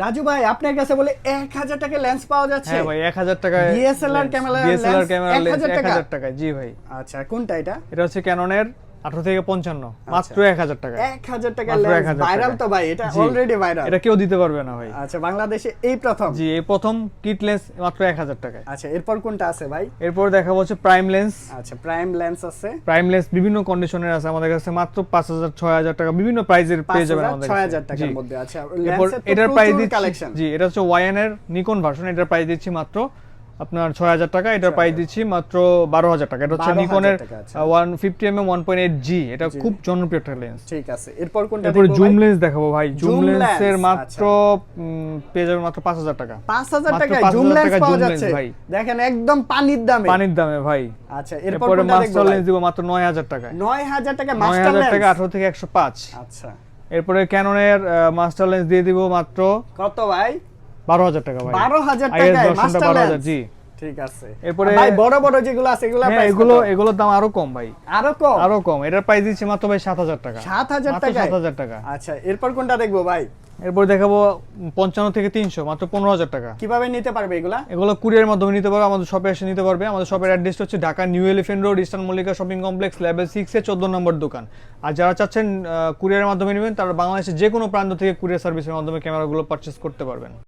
রাজু ভাই আপনার কাছে বলে এক হাজার টাকা লেন্স পাওয়া যাচ্ছে। হ্যাঁ ভাই এক হাজার টাকায় DSLR camera DSLR camera lens 1000 এক টাকা? জি ভাই। আচ্ছা কোনটা এটা? এটা হচ্ছে ক্যাননের আঠারো থেকে পঞ্চান্ন মাত্র এক হাজার টাকা। এক হাজার টাকা লেন্স ভাইরাল তো ভাই এটা অলরেডি ভাইরাল এটা কেউ দিতে পারবে না ভাই। আচ্ছা বাংলাদেশে এই প্রথম? জি এই প্রথম কিট লেন্স মাত্র এক হাজার টাকায়। আচ্ছা এরপর কোনটা আছে ভাই? এরপর দেখাবো হচ্ছে প্রাইম লেন্স আচ্ছা প্রাইম লেন্স আছে। প্রাইম লেন্স বিভিন্ন কন্ডিশনের আছে আমাদের কাছে মাত্র পাঁচ হাজার ছয় হাজার টাকা। বিভিন্ন প্রাইজের পেয়ে যাবেন আমাদের ছয় কাছে। হাজার টাকার মধ্যে। আচ্ছা এরপর এটার প্রাইস দিচ্ছি জি এটা হচ্ছে ওয়াইএন এর নিকন ভার্সন এটার প্রাইস দিচ্ছি মাত্র আপনার ছয় হাজার টাকা এটার প্রাইস দিচ্ছি মাত্র বারো হাজার টাকা। এটা হচ্ছে নিকনের আচ্ছা। One fifty M M one point eight G এটা খুব জনপ্রিয় একটা লেন্স ঠিক আছে। এরপর কোনটা এরপরে জুম? লেন্স দেখাবো ভাই। জুম Zoom lens, লেন্সের মাত্র আচ্ছা। পেয়ে যাবেন মাত্র পাঁচ হাজার টাকা। পাঁচ হাজার 5,000 জুম লেন্স পাওয়া যাচ্ছে। ভাই। দেখেন একদম পানির দামে। পানির দামে ভাই। আচ্ছা এরপর মাস্টার লেন্স দিব মাত্র নয় হাজার টাকা নয় হাজার টাকা মাস্টার হাজার টাকা লেন্স আঠারো থেকে একশো পাঁচ। আচ্ছা। এরপরে ক্যাননের মাস্টার লেন্স দিয়ে দিব মাত্র কত ভাই? বারো হাজার টাকা ভাই। বারো হাজার IS টাকায় versionটা মাস্টার 12,000 লেন্স জি। ঠিক আছে। এরপরে- ভাই বড় বড় যেগুলো আছে এগুলো হ্যাঁ এগুলো এগুলোর দাম আরও কম ভাই। আরও কম? আরও কম। এটার প্রাইস দিচ্ছি মাত্র ভাই সাত হাজার টাকা। সাত হাজার মাত্র টাকায়? সাত হাজার টাকা। আচ্ছা এরপর কোনটা দেখব ভাই? এরপর দেখাবো পঞ্চান্ন থেকে তিনশো মাত্র পনেরো হাজার টাকা। কীভাবে নিতে পারবে এগুলা? এগুলো কুরিয়ার মাধ্যমে নিতে পারবে আমাদের শপে এসে নিতে পারবে। আমাদের শপের হচ্ছে Dhaka New Elephant Road Eastern Mallika shopping complex level six চোদ্দ নম্বর দোকান। আর যারা চাচ্ছেন কুরিয়ারের মাধ্যমে নেবেন তারা বাংলাদেশের যে কোনো প্রান্ত থেকে কুরিয়ার সার্ভিসের মাধ্যমে ক্যামেরাগুলো পারচেস করতে পারবেন।